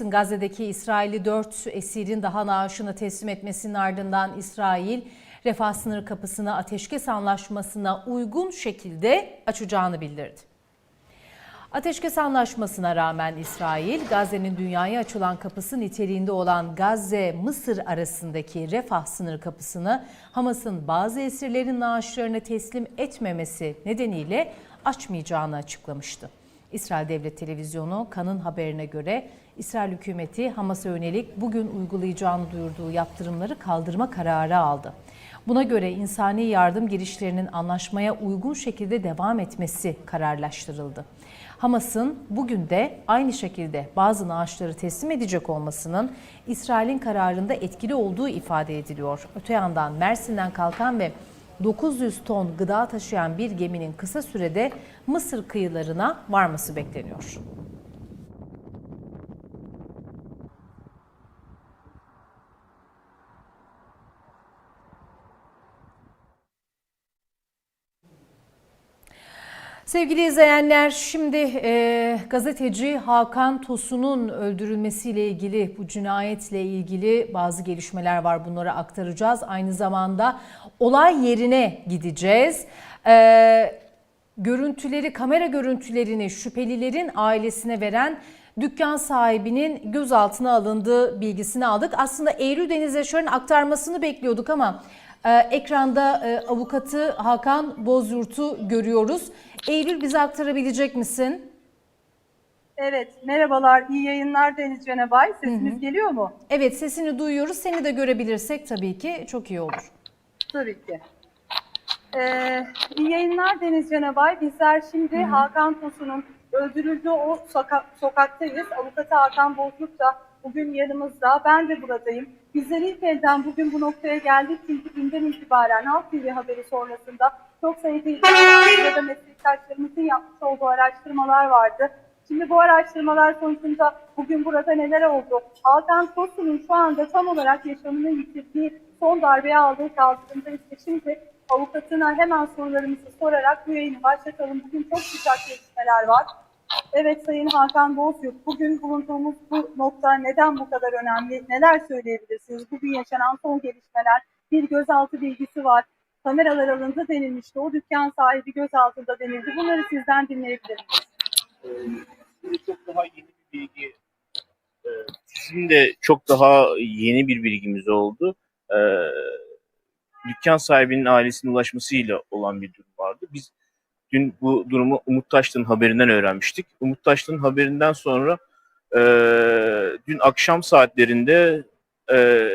Gazze'deki İsrail'i 4 esirin daha naaşını teslim etmesinin ardından İsrail refah sınır kapısını ateşkes anlaşmasına uygun şekilde açacağını bildirdi. Ateşkes anlaşmasına rağmen İsrail, Gazze'nin dünyaya açılan kapısı niteliğinde olan Gazze-Mısır arasındaki refah sınır kapısını Hamas'ın bazı esirlerin naaşlarını teslim etmemesi nedeniyle açmayacağını açıklamıştı. İsrail Devlet Televizyonu Kan'ın haberine göre İsrail hükümeti Hamas'a yönelik bugün uygulayacağını duyurduğu yaptırımları kaldırma kararı aldı. Buna göre insani yardım girişlerinin anlaşmaya uygun şekilde devam etmesi kararlaştırıldı. Hamas'ın bugün de aynı şekilde bazı naaşları teslim edecek olmasının İsrail'in kararında etkili olduğu ifade ediliyor. Öte yandan Mersin'den kalkan ve 900 ton gıda taşıyan bir geminin kısa sürede Mısır kıyılarına varması bekleniyor. Sevgili izleyenler, şimdi e, gazeteci Hakan Tosun'un öldürülmesiyle ilgili, bu cinayetle ilgili bazı gelişmeler var. Bunları aktaracağız. Aynı zamanda olay yerine gideceğiz. E, görüntüleri, kamera görüntülerini şüphelilerin ailesine veren dükkan sahibinin gözaltına alındığı bilgisini aldık. Aslında Eylül Deniz Yaşar'ın aktarmasını bekliyorduk ama e, ekranda e, avukatı Hakan Bozyurt'u görüyoruz. Eylül bize aktarabilecek misin? Evet, merhabalar, iyi yayınlar Deniz Cenebay. Sesimiz geliyor mu? Evet sesini duyuyoruz. Seni de görebilirsek tabii ki çok iyi olur. Tabii ki. Ee, iyi yayınlar Deniz Cenebay. Bizler şimdi Hakan Tosun'un öldürüldüğü o soka- sokaktayız. Avukatı Hakan Bozluk da bugün yanımızda. Ben de buradayım. Bizler ilk elden bugün bu noktaya geldik çünkü günden itibaren Halk TV haberi sonrasında çok sayıda ya da meslektaşlarımızın yapmış olduğu araştırmalar vardı. Şimdi bu araştırmalar sonucunda bugün burada neler oldu? Hakan Tosun'un şu anda tam olarak yaşamını yitirdiği son darbeye aldığı kaldırımda işte şimdi avukatına hemen sorularımızı sorarak bu yayını başlatalım. Bugün çok sıcak gelişmeler var. Evet Sayın Hakan Bozyurt, bugün bulunduğumuz bu nokta neden bu kadar önemli? Neler söyleyebilirsiniz? Bugün yaşanan son gelişmeler, bir gözaltı bilgisi var. Kameralar alındı denilmişti. O dükkan sahibi gözaltında denildi. Bunları sizden dinleyebilir miyiz? Şimdi çok daha yeni bir bilgi. Ee, Bizim de çok daha yeni bir bilgimiz oldu. Ee, dükkan sahibinin ailesine ulaşmasıyla olan bir durum vardı. Biz dün bu durumu Umut Taşlı'nın haberinden öğrenmiştik. Umut Taşlı'nın haberinden sonra e, dün akşam saatlerinde e,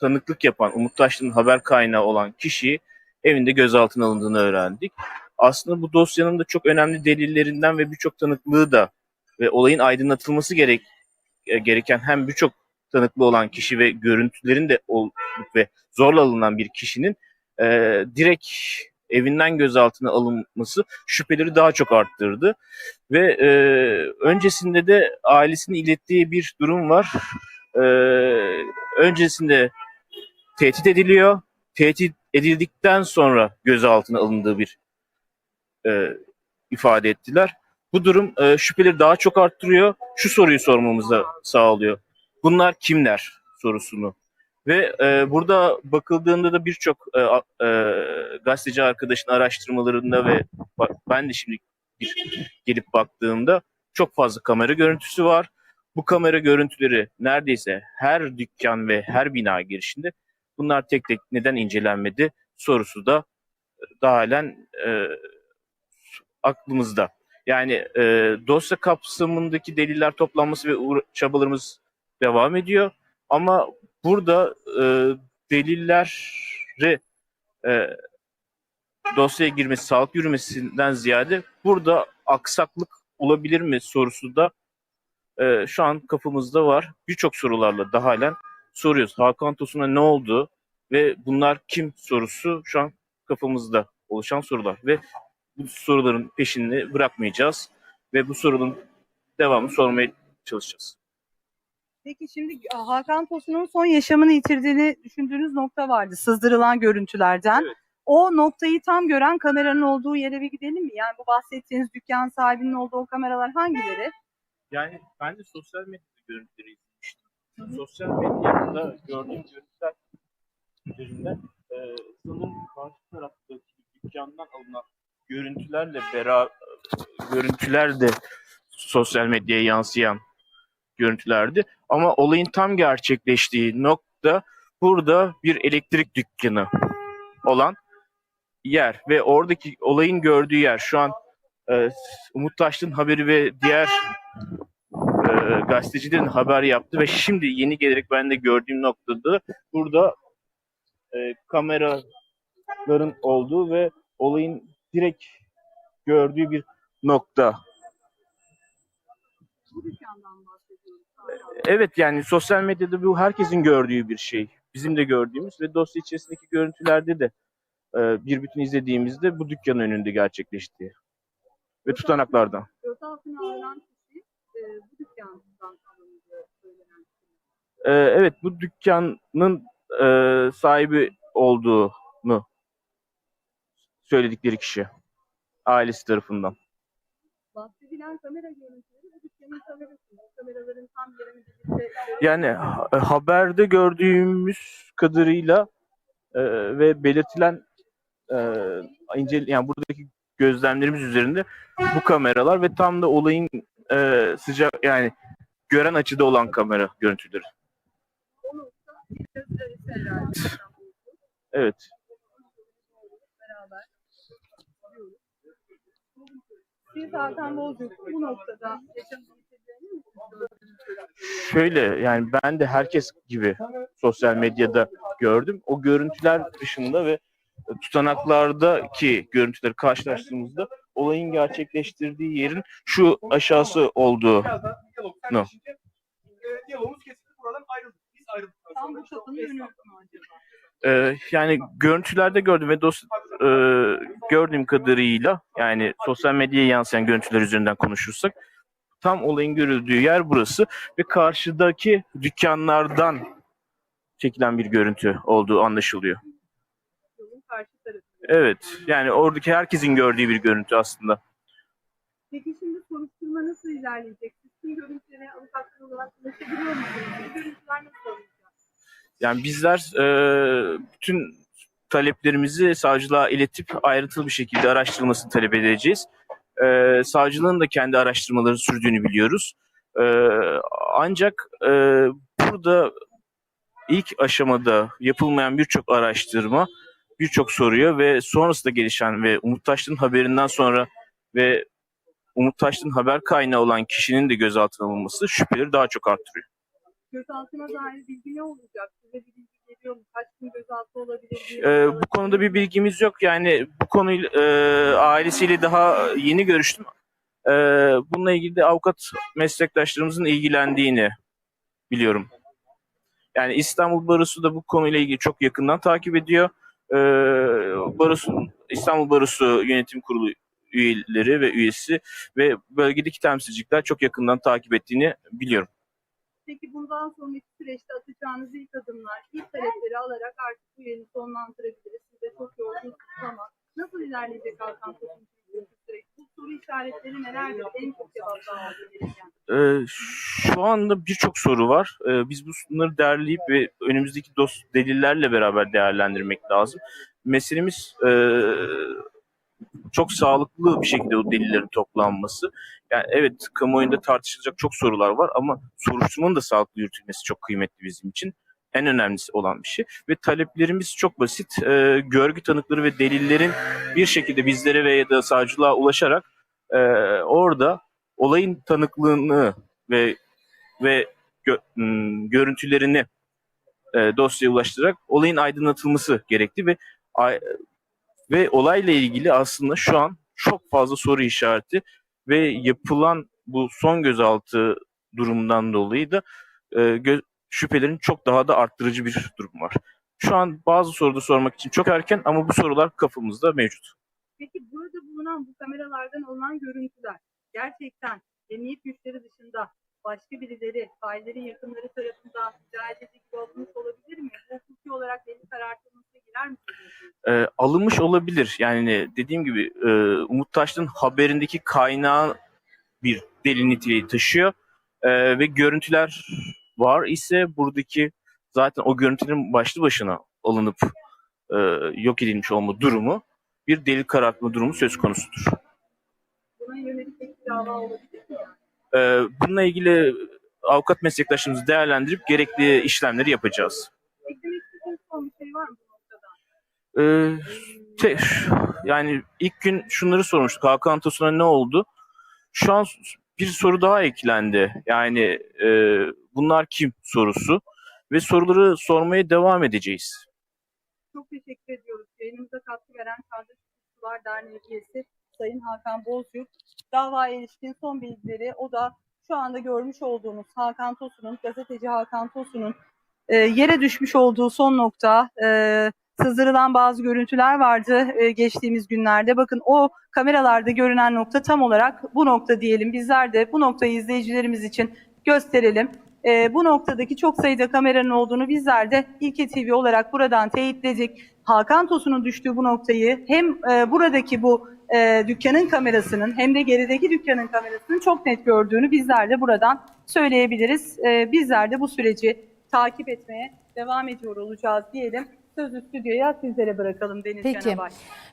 tanıklık yapan Umut Taşlı'nın haber kaynağı olan kişi evinde gözaltına alındığını öğrendik aslında bu dosyanın da çok önemli delillerinden ve birçok tanıklığı da ve olayın aydınlatılması gerek e, gereken hem birçok tanıklı olan kişi ve görüntülerin de ol, ve zorla alınan bir kişinin e, direkt evinden gözaltına alınması şüpheleri daha çok arttırdı ve e, öncesinde de ailesinin ilettiği bir durum var. E, öncesinde tehdit ediliyor. Tehdit edildikten sonra gözaltına alındığı bir e, ifade ettiler. Bu durum e, şüpheleri daha çok arttırıyor. Şu soruyu sormamıza sağlıyor. Bunlar kimler sorusunu. Ve e, burada bakıldığında da birçok e, e, gazeteci arkadaşın araştırmalarında ve ben de şimdi bir- gelip baktığımda çok fazla kamera görüntüsü var. Bu kamera görüntüleri neredeyse her dükkan ve her bina girişinde bunlar tek tek neden incelenmedi sorusu da daha halen e, aklımızda. Yani e, dosya kapsamındaki deliller toplanması ve çabalarımız devam ediyor. Ama burada e, delilleri e, dosyaya girmesi, sağlık yürümesinden ziyade burada aksaklık olabilir mi sorusu da e, şu an kafamızda var. Birçok sorularla da halen soruyoruz. Hakan Tosun'a ne oldu ve bunlar kim sorusu şu an kafamızda oluşan sorular ve bu soruların peşini bırakmayacağız ve bu sorunun devamını sormaya çalışacağız. Peki şimdi Hakan Tosun'un son yaşamını yitirdiğini düşündüğünüz nokta vardı sızdırılan görüntülerden. Evet. O noktayı tam gören kameranın olduğu yere bir gidelim mi? Yani bu bahsettiğiniz dükkan sahibinin olduğu o kameralar hangileri? Yani ben de sosyal medyada görüntüleri izlemiştim. Sosyal medyada gördüğüm görüntüler üzerinden e, sanırım karşı taraftaki dükkandan alınan görüntülerle beraber görüntüler de sosyal medyaya yansıyan görüntülerdi. Ama olayın tam gerçekleştiği nokta burada bir elektrik dükkanı olan yer ve oradaki olayın gördüğü yer şu an e, Umut Taşlı'nın haberi ve diğer e, gazetecilerin haber yaptı ve şimdi yeni gelerek ben de gördüğüm noktada burada e, kameraların olduğu ve olayın direkt gördüğü bir nokta. Bu dükkandan bahsediyoruz. Evet yani sosyal medyada bu herkesin gördüğü bir şey. Bizim de gördüğümüz ve dosya içerisindeki görüntülerde de e, bir bütün izlediğimizde bu dükkanın önünde gerçekleşti. Ve tutanaklardan. Gözaltına alınan kişi e, bu dükkandan alındığı söylenen. Ee, evet bu dükkanın e, sahibi olduğunu söyledikleri kişi. Ailesi tarafından. Bahsedilen kamera görüntüleri Yani ha- haberde gördüğümüz kadarıyla e, ve belirtilen e, ince, yani buradaki gözlemlerimiz üzerinde bu kameralar ve tam da olayın e, sıcak yani gören açıda olan kamera görüntüleri. Evet. beraber gidiyoruz. Siz Hakan Bozcuk bu noktada? Şöyle yani ben de herkes gibi sosyal medyada gördüm. O görüntüler dışında ve tutanaklardaki görüntüleri karşılaştırdığımızda olayın gerçekleştirdiği yerin şu aşağısı olduğu. No. Ee, yani görüntülerde gördüm ve dos e, gördüğüm kadarıyla yani sosyal medyaya yansıyan görüntüler üzerinden konuşursak tam olayın görüldüğü yer burası ve karşıdaki dükkanlardan çekilen bir görüntü olduğu anlaşılıyor. Evet yani oradaki herkesin gördüğü bir görüntü aslında. Peki şimdi soruşturma nasıl ilerleyecek? Tüm görüntülere avukatlar olarak ulaşabiliyor musunuz? Görüntüler nasıl alınacak? Yani bizler e, bütün taleplerimizi savcılığa iletip ayrıntılı bir şekilde araştırılmasını talep edeceğiz. E, savcılığın da kendi araştırmaları sürdüğünü biliyoruz. E, ancak e, burada ilk aşamada yapılmayan birçok araştırma, birçok soruya ve sonrasında gelişen ve Umut Taşlı'nın haberinden sonra ve Umut Taşlı'nın haber kaynağı olan kişinin de gözaltına alınması şüpheleri daha çok arttırıyor. Gözaltına dair bilgi ne olacak? Size bir bilgi geliyor mu? Kaç gün gözaltı olabilir? Ee, bu konuda bir bilgimiz yok. Yani bu konuyla e, ailesiyle daha yeni görüştüm. Ee, bununla ilgili de avukat meslektaşlarımızın ilgilendiğini biliyorum. Yani İstanbul Barosu da bu konuyla ilgili çok yakından takip ediyor. Ee, Barosu, İstanbul Barosu Yönetim Kurulu üyeleri ve üyesi ve bölgedeki temsilcilikler çok yakından takip ettiğini biliyorum. Peki bundan sonraki süreçte atacağınız ilk adımlar, ilk talepleri alarak artık bu yeni sonlandırabiliriz. Siz de çok yorgunsunuz ama nasıl ilerleyecek Hakan süreç? Bu soru işaretleri nelerdir? En çok cevaplanması gereken. Ee, şu anda birçok soru var. Ee, biz bunları derleyip ve önümüzdeki dost delillerle beraber değerlendirmek lazım. Meselemiz e, çok sağlıklı bir şekilde o delillerin toplanması. Yani evet kamuoyunda tartışılacak çok sorular var ama soruşturmanın da sağlıklı yürütülmesi çok kıymetli bizim için. En önemlisi olan bir şey. Ve taleplerimiz çok basit. Ee, görgü tanıkları ve delillerin bir şekilde bizlere ve ya da savcılığa ulaşarak e, orada olayın tanıklığını ve ve gö- m, görüntülerini e, dosyaya ulaştırarak olayın aydınlatılması gerekti ve ay- ve olayla ilgili aslında şu an çok fazla soru işareti ve yapılan bu son gözaltı durumundan dolayı da e, gö- şüphelerin çok daha da arttırıcı bir durum var. Şu an bazı soruda sormak için çok erken ama bu sorular kafamızda mevcut. Peki burada bulunan bu kameralardan alınan görüntüler gerçekten emniyet güçleri dışında başka birileri, faillerin yakınları tarafından mücadeleci gibi alınmış olabilir mi? Bu hukuki olarak delil karartılmasına girer mi? e, alınmış olabilir. Yani dediğim gibi e, Umut Taşlı'nın haberindeki kaynağı bir delil niteliği taşıyor. Ee, ve görüntüler var ise buradaki zaten o görüntülerin başlı başına alınıp e, yok edilmiş olma durumu bir delil karartma durumu söz konusudur. Buna yönelik bir dava olabilir bununla ilgili avukat meslektaşlarımızı değerlendirip gerekli işlemleri yapacağız. Ee, yani ilk gün şunları sormuştuk. Hakan Tosun'a ne oldu? Şu an bir soru daha eklendi. Yani e, bunlar kim sorusu ve soruları sormaya devam edeceğiz. Çok teşekkür ediyoruz. Yayınımıza katkı veren Kardeş Hukukçular Derneği üyesi Sayın Hakan Bozyurt. Davaya ilişkin son bilgileri o da şu anda görmüş olduğunuz Hakan Tosun'un, gazeteci Hakan Tosun'un e, yere düşmüş olduğu son nokta e, sızdırılan bazı görüntüler vardı e, geçtiğimiz günlerde. Bakın o kameralarda görünen nokta tam olarak bu nokta diyelim. Bizler de bu noktayı izleyicilerimiz için gösterelim. E, bu noktadaki çok sayıda kameranın olduğunu bizler de İlke TV olarak buradan teyitledik. Hakan Tosun'un düştüğü bu noktayı hem e, buradaki bu e, dükkanın kamerasının hem de gerideki dükkanın kamerasının çok net gördüğünü bizler de buradan söyleyebiliriz. E, bizler de bu süreci takip etmeye devam ediyor olacağız diyelim. Sözü stüdyoya sizlere bırakalım Deniz Peki.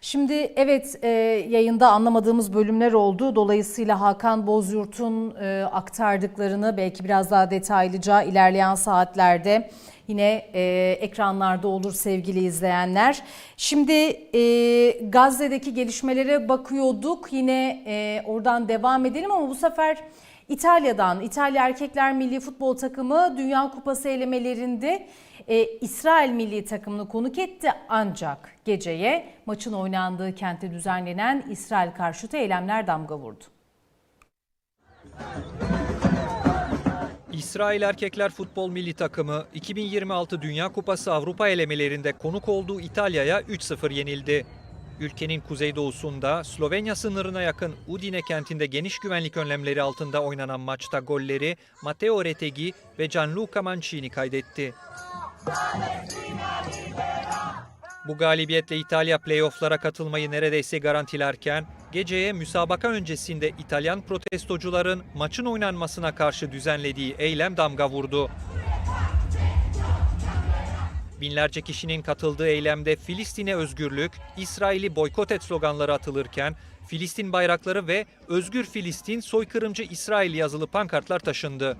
Şimdi evet e, yayında anlamadığımız bölümler oldu. Dolayısıyla Hakan Bozyurt'un e, aktardıklarını belki biraz daha detaylıca ilerleyen saatlerde yine e, ekranlarda olur sevgili izleyenler. Şimdi e, Gazze'deki gelişmelere bakıyorduk. Yine e, oradan devam edelim ama bu sefer İtalya'dan, İtalya Erkekler Milli Futbol Takımı Dünya Kupası elemelerinde e, İsrail milli takımını konuk etti ancak geceye maçın oynandığı kentte düzenlenen İsrail karşıtı eylemler damga vurdu. İsrail Erkekler Futbol Milli Takımı 2026 Dünya Kupası Avrupa elemelerinde konuk olduğu İtalya'ya 3-0 yenildi. Ülkenin kuzeydoğusunda Slovenya sınırına yakın Udine kentinde geniş güvenlik önlemleri altında oynanan maçta golleri Matteo Retegui ve Gianluca Mancini kaydetti. Bu galibiyetle İtalya playofflara katılmayı neredeyse garantilerken geceye müsabaka öncesinde İtalyan protestocuların maçın oynanmasına karşı düzenlediği eylem damga vurdu. Binlerce kişinin katıldığı eylemde Filistin'e özgürlük, İsrail'i boykot et sloganları atılırken Filistin bayrakları ve Özgür Filistin soykırımcı İsrail yazılı pankartlar taşındı.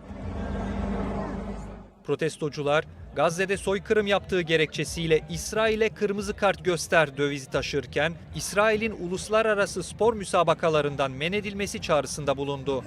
Protestocular Gazze'de soykırım yaptığı gerekçesiyle İsrail'e kırmızı kart göster dövizi taşırken İsrail'in uluslararası spor müsabakalarından men edilmesi çağrısında bulundu.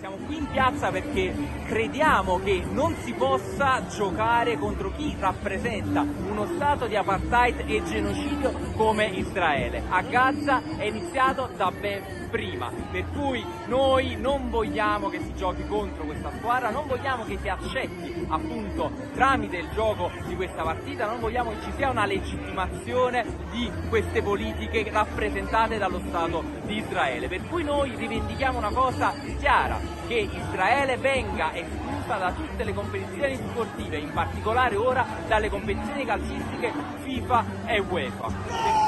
prima. Per cui noi non vogliamo che si giochi contro questa squadra, non vogliamo che si accetti appunto tramite il gioco di questa partita, non vogliamo che ci sia una legittimazione di queste politiche rappresentate dallo Stato di Israele. Per cui noi rivendichiamo una cosa chiara, che Israele venga esclusa da tutte le competizioni sportive, in particolare ora dalle competizioni calcistiche FIFA e UEFA.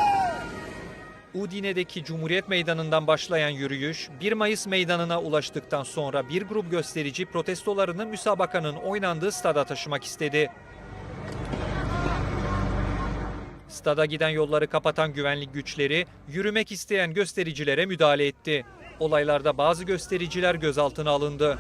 Udine'deki Cumhuriyet Meydanı'ndan başlayan yürüyüş 1 Mayıs Meydanı'na ulaştıktan sonra bir grup gösterici protestolarını müsabakanın oynandığı stada taşımak istedi. Stada giden yolları kapatan güvenlik güçleri yürümek isteyen göstericilere müdahale etti. Olaylarda bazı göstericiler gözaltına alındı.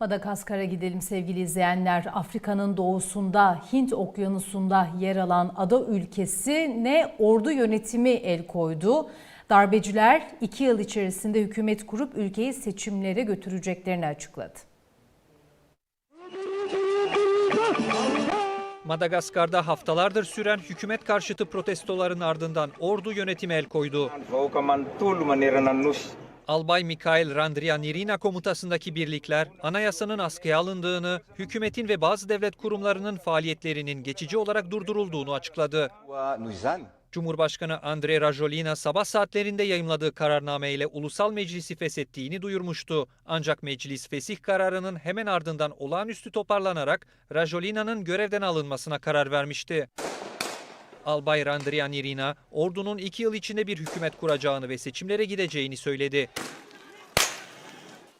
Madagaskar'a gidelim sevgili izleyenler. Afrika'nın doğusunda Hint Okyanusu'nda yer alan ada ülkesi ne ordu yönetimi el koydu. Darbeciler iki yıl içerisinde hükümet kurup ülkeyi seçimlere götüreceklerini açıkladı. Madagaskar'da haftalardır süren hükümet karşıtı protestoların ardından ordu yönetimi el koydu. Albay Mikhail Randrianirina komutasındaki birlikler anayasanın askıya alındığını, hükümetin ve bazı devlet kurumlarının faaliyetlerinin geçici olarak durdurulduğunu açıkladı. Cumhurbaşkanı Andrei Rajolina sabah saatlerinde yayımladığı kararnameyle ulusal meclisi feshettiğini duyurmuştu. Ancak meclis fesih kararının hemen ardından olağanüstü toparlanarak Rajolina'nın görevden alınmasına karar vermişti. Albay Randrian Irina, ordunun iki yıl içinde bir hükümet kuracağını ve seçimlere gideceğini söyledi.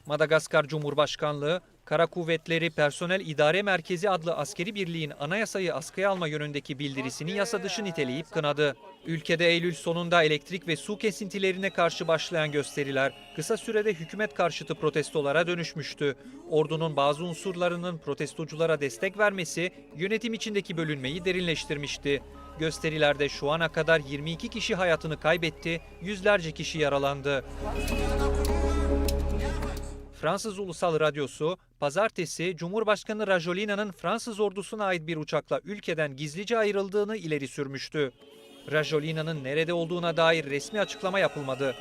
Madagaskar Cumhurbaşkanlığı, Kara Kuvvetleri Personel İdare Merkezi adlı askeri birliğin anayasayı askıya alma yönündeki bildirisini yasa dışı niteleyip kınadı. Ülkede Eylül sonunda elektrik ve su kesintilerine karşı başlayan gösteriler kısa sürede hükümet karşıtı protestolara dönüşmüştü. Ordunun bazı unsurlarının protestoculara destek vermesi yönetim içindeki bölünmeyi derinleştirmişti. Gösterilerde şu ana kadar 22 kişi hayatını kaybetti, yüzlerce kişi yaralandı. Fransız Ulusal Radyosu, pazartesi Cumhurbaşkanı Rajolina'nın Fransız ordusuna ait bir uçakla ülkeden gizlice ayrıldığını ileri sürmüştü. Rajolina'nın nerede olduğuna dair resmi açıklama yapılmadı.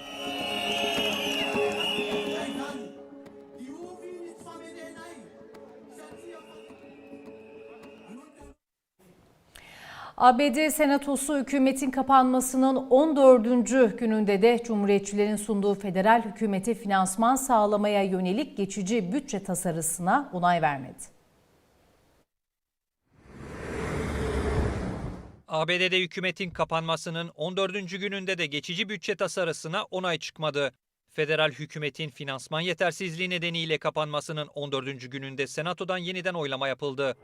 ABD Senatosu hükümetin kapanmasının 14. gününde de Cumhuriyetçilerin sunduğu federal hükümete finansman sağlamaya yönelik geçici bütçe tasarısına onay vermedi. ABD'de hükümetin kapanmasının 14. gününde de geçici bütçe tasarısına onay çıkmadı. Federal hükümetin finansman yetersizliği nedeniyle kapanmasının 14. gününde Senato'dan yeniden oylama yapıldı.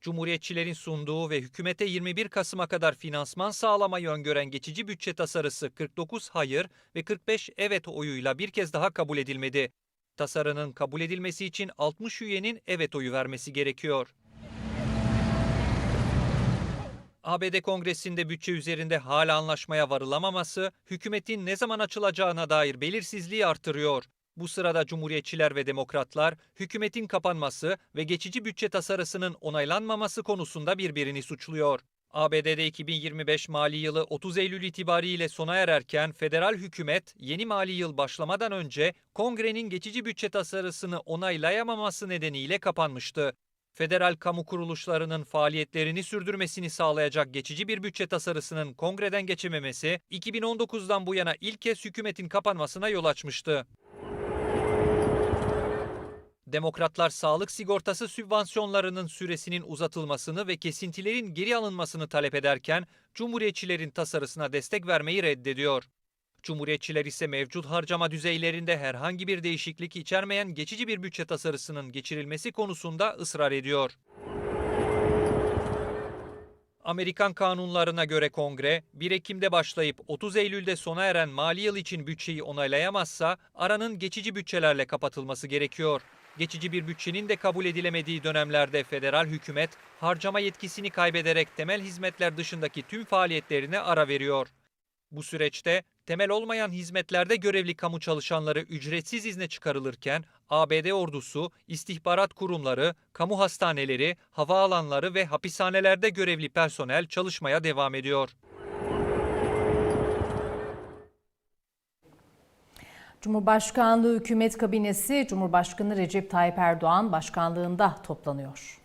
Cumhuriyetçilerin sunduğu ve hükümete 21 Kasım'a kadar finansman sağlamayı öngören geçici bütçe tasarısı 49 hayır ve 45 evet oyuyla bir kez daha kabul edilmedi. Tasarının kabul edilmesi için 60 üyenin evet oyu vermesi gerekiyor. ABD Kongresi'nde bütçe üzerinde hala anlaşmaya varılamaması, hükümetin ne zaman açılacağına dair belirsizliği artırıyor. Bu sırada Cumhuriyetçiler ve Demokratlar, hükümetin kapanması ve geçici bütçe tasarısının onaylanmaması konusunda birbirini suçluyor. ABD'de 2025 mali yılı 30 Eylül itibariyle sona ererken federal hükümet yeni mali yıl başlamadan önce kongrenin geçici bütçe tasarısını onaylayamaması nedeniyle kapanmıştı. Federal kamu kuruluşlarının faaliyetlerini sürdürmesini sağlayacak geçici bir bütçe tasarısının kongreden geçememesi 2019'dan bu yana ilk kez hükümetin kapanmasına yol açmıştı. Demokratlar sağlık sigortası sübvansiyonlarının süresinin uzatılmasını ve kesintilerin geri alınmasını talep ederken Cumhuriyetçilerin tasarısına destek vermeyi reddediyor. Cumhuriyetçiler ise mevcut harcama düzeylerinde herhangi bir değişiklik içermeyen geçici bir bütçe tasarısının geçirilmesi konusunda ısrar ediyor. Amerikan kanunlarına göre kongre 1 Ekim'de başlayıp 30 Eylül'de sona eren mali yıl için bütçeyi onaylayamazsa aranın geçici bütçelerle kapatılması gerekiyor. Geçici bir bütçenin de kabul edilemediği dönemlerde federal hükümet harcama yetkisini kaybederek temel hizmetler dışındaki tüm faaliyetlerine ara veriyor. Bu süreçte temel olmayan hizmetlerde görevli kamu çalışanları ücretsiz izne çıkarılırken ABD ordusu, istihbarat kurumları, kamu hastaneleri, havaalanları ve hapishanelerde görevli personel çalışmaya devam ediyor. Cumhurbaşkanlığı Hükümet Kabinesi Cumhurbaşkanı Recep Tayyip Erdoğan başkanlığında toplanıyor.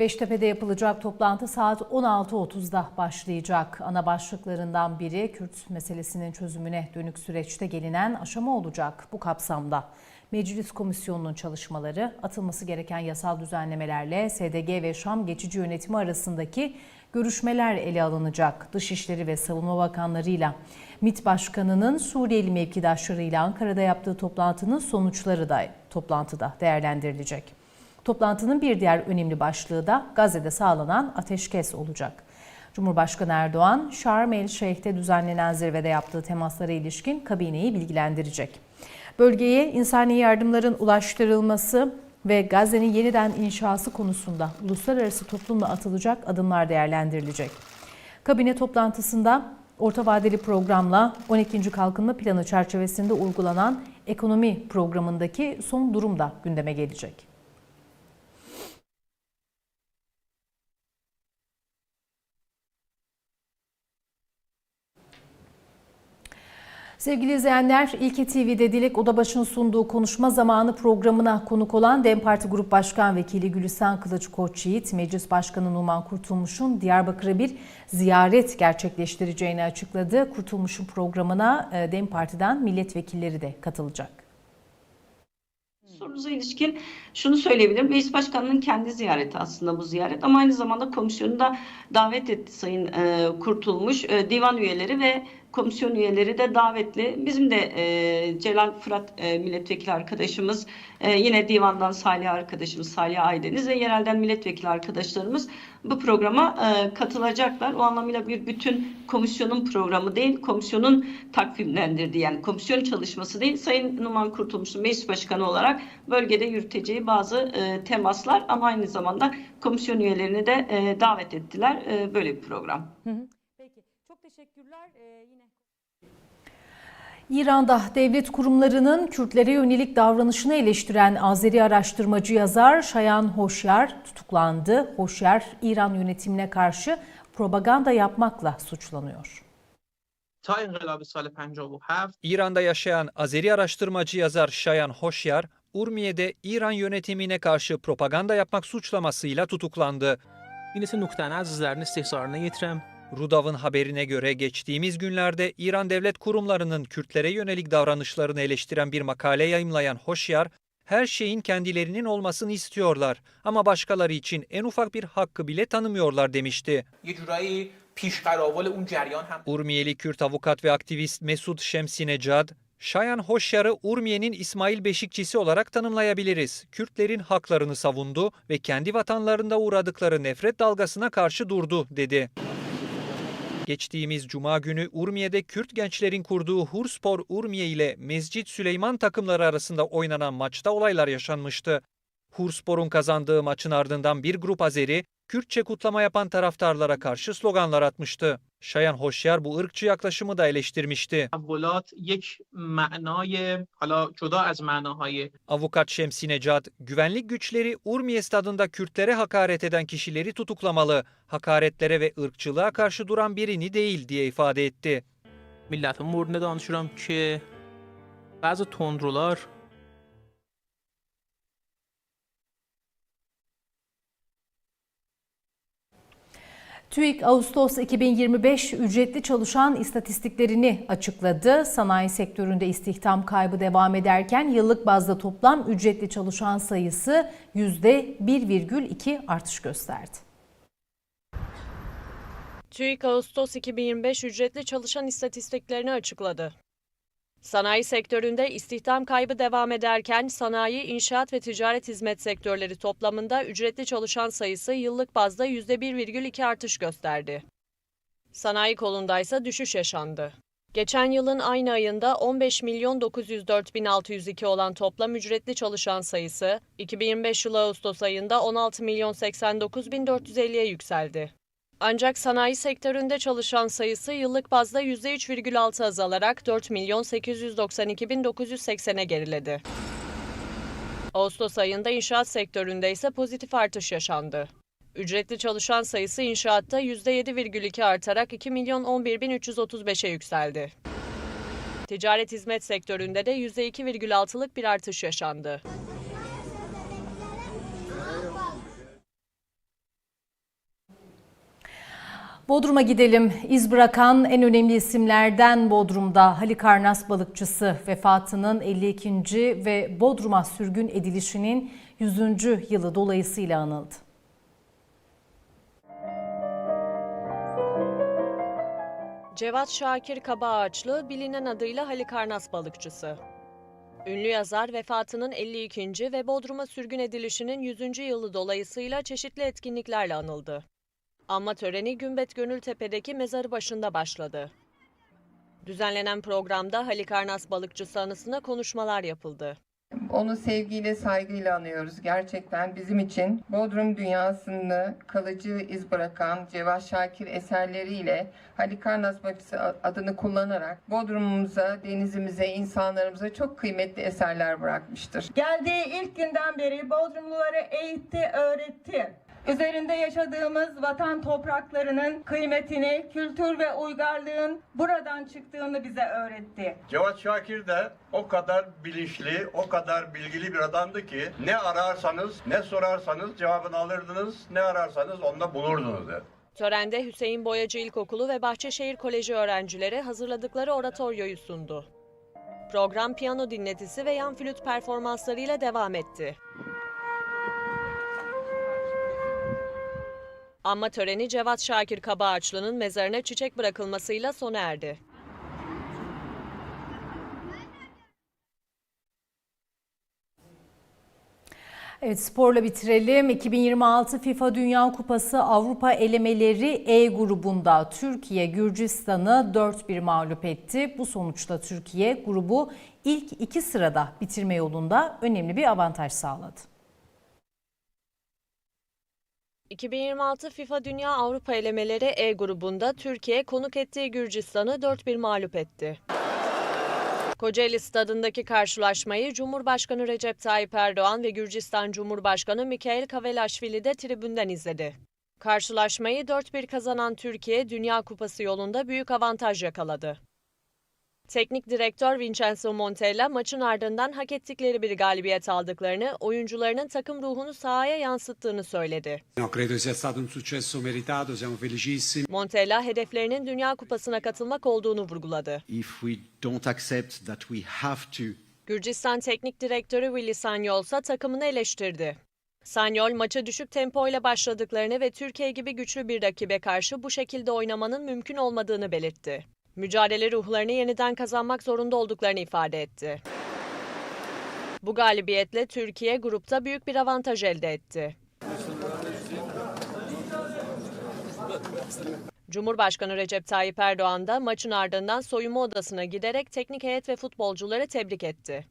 Beştepe'de yapılacak toplantı saat 16.30'da başlayacak. Ana başlıklarından biri Kürt meselesinin çözümüne dönük süreçte gelinen aşama olacak bu kapsamda. Meclis Komisyonu'nun çalışmaları, atılması gereken yasal düzenlemelerle SDG ve Şam geçici yönetimi arasındaki görüşmeler ele alınacak. Dışişleri ve Savunma Bakanlarıyla MİT Başkanı'nın Suriyeli mevkidaşlarıyla Ankara'da yaptığı toplantının sonuçları da toplantıda değerlendirilecek. Toplantının bir diğer önemli başlığı da Gazze'de sağlanan ateşkes olacak. Cumhurbaşkanı Erdoğan, Şarm el Şeyh'te düzenlenen zirvede yaptığı temaslara ilişkin kabineyi bilgilendirecek. Bölgeye insani yardımların ulaştırılması ve Gazze'nin yeniden inşası konusunda uluslararası toplumla atılacak adımlar değerlendirilecek. Kabine toplantısında orta vadeli programla 12. Kalkınma Planı çerçevesinde uygulanan ekonomi programındaki son durum da gündeme gelecek. Sevgili izleyenler, İlke TV'de Dilek Odabaşı'nın sunduğu konuşma zamanı programına konuk olan DEM Parti Grup Başkan Vekili Gülistan Kılıç Koçyiğit, Meclis Başkanı Numan Kurtulmuş'un Diyarbakır'a bir ziyaret gerçekleştireceğini açıkladı. Kurtulmuş'un programına DEM Parti'den milletvekilleri de katılacak. Sorunuza ilişkin şunu söyleyebilirim. Meclis Başkanı'nın kendi ziyareti aslında bu ziyaret ama aynı zamanda komisyonu da davet etti Sayın e, Kurtulmuş. E, divan üyeleri ve komisyon üyeleri de davetli. Bizim de e, Celal Fırat e, milletvekili arkadaşımız, e, yine divandan Salih arkadaşımız Salih Aydeniz ve yerelden milletvekili arkadaşlarımız bu programa e, katılacaklar. O anlamıyla bir bütün komisyonun programı değil, komisyonun takvimlendirdiği yani komisyon çalışması değil. Sayın Numan Kurtulmuş'un meclis başkanı olarak bölgede yürüteceği bazı e, temaslar ama aynı zamanda komisyon üyelerini de e, davet ettiler. E, böyle bir program. Peki çok teşekkürler. Ee, yine İran'da devlet kurumlarının Kürtlere yönelik davranışını eleştiren Azeri araştırmacı yazar Şayan Hoşyar tutuklandı. Hoşyar, İran yönetimine karşı propaganda yapmakla suçlanıyor. İran'da yaşayan Azeri araştırmacı yazar Şayan Hoşyar, Urmiye'de İran yönetimine karşı propaganda yapmak suçlamasıyla tutuklandı. Yine nöqtəni əzizlərin istehzarına yetirəm. Rudav'ın haberine göre geçtiğimiz günlerde İran devlet kurumlarının Kürtlere yönelik davranışlarını eleştiren bir makale yayımlayan Hoşyar, her şeyin kendilerinin olmasını istiyorlar ama başkaları için en ufak bir hakkı bile tanımıyorlar demişti. Urmiyeli Kürt avukat ve aktivist Mesut Şemsinecad, Şayan Hoşyar'ı Urmiye'nin İsmail Beşikçisi olarak tanımlayabiliriz. Kürtlerin haklarını savundu ve kendi vatanlarında uğradıkları nefret dalgasına karşı durdu dedi. Geçtiğimiz cuma günü Urmiye'de Kürt gençlerin kurduğu Hurspor Urmiye ile Mescit Süleyman takımları arasında oynanan maçta olaylar yaşanmıştı. Hurspor'un kazandığı maçın ardından bir grup Azeri, Kürtçe kutlama yapan taraftarlara karşı sloganlar atmıştı. Şayan Hoşyar bu ırkçı yaklaşımı da eleştirmişti. تحولات یک معنای حالا جدا از معناهای Avukat Şemsi Necat, güvenlik güçleri Urmiye stadında Kürtlere hakaret eden kişileri tutuklamalı, hakaretlere ve ırkçılığa karşı duran birini değil diye ifade etti. ملت مورد danışıram ki bazı tondrolar TÜİK Ağustos 2025 ücretli çalışan istatistiklerini açıkladı. Sanayi sektöründe istihdam kaybı devam ederken yıllık bazda toplam ücretli çalışan sayısı %1,2 artış gösterdi. TÜİK Ağustos 2025 ücretli çalışan istatistiklerini açıkladı. Sanayi sektöründe istihdam kaybı devam ederken sanayi, inşaat ve ticaret hizmet sektörleri toplamında ücretli çalışan sayısı yıllık bazda %1,2 artış gösterdi. Sanayi kolunda ise düşüş yaşandı. Geçen yılın aynı ayında 15 milyon 904 bin 602 olan toplam ücretli çalışan sayısı, 2025 yılı Ağustos ayında 16 milyon 89 bin 450'ye yükseldi. Ancak sanayi sektöründe çalışan sayısı yıllık bazda %3,6 azalarak 4 milyon 892 bin 980'e geriledi. Ağustos ayında inşaat sektöründe ise pozitif artış yaşandı. Ücretli çalışan sayısı inşaatta %7,2 artarak 2 milyon 11 bin 335'e yükseldi. Ticaret hizmet sektöründe de %2,6'lık bir artış yaşandı. Bodrum'a gidelim. İz bırakan en önemli isimlerden Bodrum'da Halikarnas balıkçısı vefatının 52. ve Bodrum'a sürgün edilişinin 100. yılı dolayısıyla anıldı. Cevat Şakir Kabaağaçlı bilinen adıyla Halikarnas balıkçısı. Ünlü yazar vefatının 52. ve Bodrum'a sürgün edilişinin 100. yılı dolayısıyla çeşitli etkinliklerle anıldı. Anma töreni Gümbet Gönültepe'deki mezarı başında başladı. Düzenlenen programda Halikarnas balıkçısı anısına konuşmalar yapıldı. Onu sevgiyle, saygıyla anıyoruz. Gerçekten bizim için Bodrum dünyasında kalıcı iz bırakan Cevat Şakir eserleriyle Halikarnas Bakısı adını kullanarak Bodrum'umuza, denizimize, insanlarımıza çok kıymetli eserler bırakmıştır. Geldiği ilk günden beri Bodrumluları eğitti, öğretti. Üzerinde yaşadığımız vatan topraklarının kıymetini, kültür ve uygarlığın buradan çıktığını bize öğretti. Cevat Şakir de o kadar bilinçli, o kadar bilgili bir adamdı ki ne ararsanız, ne sorarsanız cevabını alırdınız, ne ararsanız onda bulurdunuz. dedi. Törende Hüseyin Boyacı İlkokulu ve Bahçeşehir Koleji öğrencileri hazırladıkları oratoryoyu sundu. Program piyano dinletisi ve yan flüt performanslarıyla devam etti. Anma töreni Cevat Şakir Kabaağaçlı'nın mezarına çiçek bırakılmasıyla sona erdi. Evet sporla bitirelim. 2026 FIFA Dünya Kupası Avrupa elemeleri E grubunda Türkiye Gürcistan'ı 4-1 mağlup etti. Bu sonuçta Türkiye grubu ilk iki sırada bitirme yolunda önemli bir avantaj sağladı. 2026 FIFA Dünya Avrupa elemeleri E grubunda Türkiye konuk ettiği Gürcistan'ı 4-1 mağlup etti. Kocaeli stadındaki karşılaşmayı Cumhurbaşkanı Recep Tayyip Erdoğan ve Gürcistan Cumhurbaşkanı Mikhail Kavelaşvili de tribünden izledi. Karşılaşmayı 4-1 kazanan Türkiye Dünya Kupası yolunda büyük avantaj yakaladı. Teknik direktör Vincenzo Montella maçın ardından hak ettikleri bir galibiyet aldıklarını, oyuncularının takım ruhunu sahaya yansıttığını söyledi. Montella hedeflerinin Dünya Kupası'na katılmak olduğunu vurguladı. If we don't accept that we have to Gürcistan Teknik Direktörü Willy Sanyol ise takımını eleştirdi. Sanyol maça düşük tempoyla başladıklarını ve Türkiye gibi güçlü bir rakibe karşı bu şekilde oynamanın mümkün olmadığını belirtti. Mücadele ruhlarını yeniden kazanmak zorunda olduklarını ifade etti. Bu galibiyetle Türkiye grupta büyük bir avantaj elde etti. Cumhurbaşkanı Recep Tayyip Erdoğan da maçın ardından soyunma odasına giderek teknik heyet ve futbolcuları tebrik etti.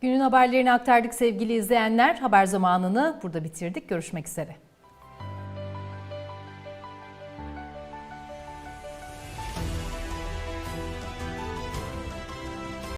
Günün haberlerini aktardık sevgili izleyenler. Haber zamanını burada bitirdik. Görüşmek üzere.